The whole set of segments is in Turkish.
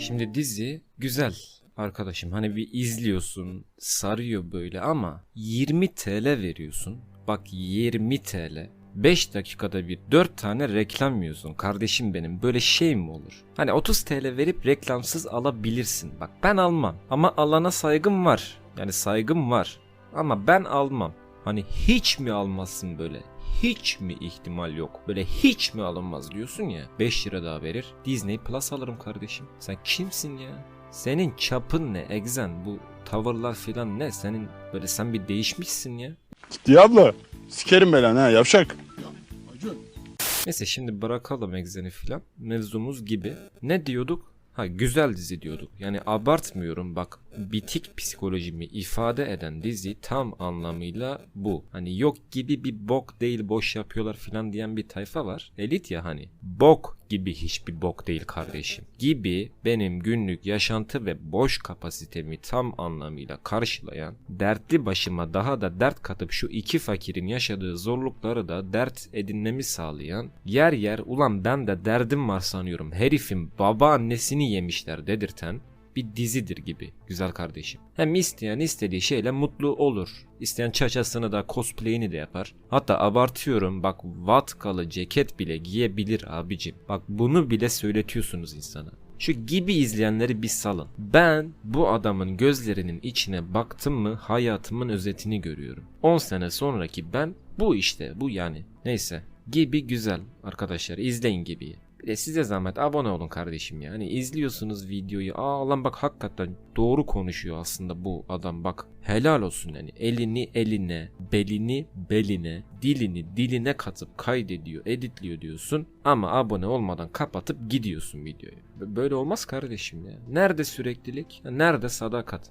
Şimdi dizi güzel arkadaşım. Hani bir izliyorsun, sarıyor böyle ama 20 TL veriyorsun. Bak 20 TL. 5 dakikada bir 4 tane reklam yiyorsun kardeşim benim. Böyle şey mi olur? Hani 30 TL verip reklamsız alabilirsin. Bak ben almam ama alana saygım var. Yani saygım var. Ama ben almam. Hani hiç mi almazsın böyle? Hiç mi ihtimal yok? Böyle hiç mi alınmaz diyorsun ya. 5 lira daha verir. Disney Plus alırım kardeşim. Sen kimsin ya? Senin çapın ne Egzen? Bu tavırlar filan ne? Senin böyle sen bir değişmişsin ya. Diablo. Sikerim belanı ha yavşak. Neyse şimdi bırakalım Exen'i filan. Mevzumuz gibi. Ne diyorduk? Ha güzel dizi diyorduk. Yani abartmıyorum bak bitik psikolojimi ifade eden dizi tam anlamıyla bu. Hani yok gibi bir bok değil boş yapıyorlar filan diyen bir tayfa var. Elit ya hani. Bok gibi hiçbir bok değil kardeşim. Gibi benim günlük yaşantı ve boş kapasitemi tam anlamıyla karşılayan, dertli başıma daha da dert katıp şu iki fakirin yaşadığı zorlukları da dert edinmemi sağlayan, yer yer ulan ben de derdim var sanıyorum herifin babaannesini yemişler dedirten bir dizidir gibi güzel kardeşim. Hem isteyen istediği şeyle mutlu olur. İsteyen çaçasını da cosplay'ini de yapar. Hatta abartıyorum bak vatkalı ceket bile giyebilir abicim. Bak bunu bile söyletiyorsunuz insana. Şu gibi izleyenleri bir salın. Ben bu adamın gözlerinin içine baktım mı hayatımın özetini görüyorum. 10 sene sonraki ben bu işte bu yani. Neyse gibi güzel arkadaşlar izleyin gibiyi. Bir de size zahmet abone olun kardeşim yani izliyorsunuz videoyu. Aa lan bak hakikaten doğru konuşuyor aslında bu adam bak. Helal olsun yani elini eline, belini beline, dilini diline katıp kaydediyor, editliyor diyorsun. Ama abone olmadan kapatıp gidiyorsun videoyu. Böyle olmaz kardeşim ya. Nerede süreklilik? Nerede sadakat?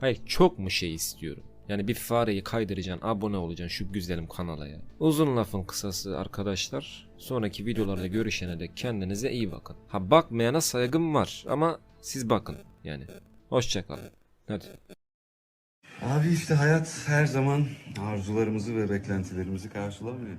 Hayır çok mu şey istiyorum? Yani bir fareyi kaydıracaksın, abone olacaksın şu güzelim kanala ya. Uzun lafın kısası arkadaşlar. Sonraki videolarda görüşene de kendinize iyi bakın. Ha bakmayana saygım var ama siz bakın yani. Hoşçakalın. Hadi. Abi işte hayat her zaman arzularımızı ve beklentilerimizi karşılamıyor.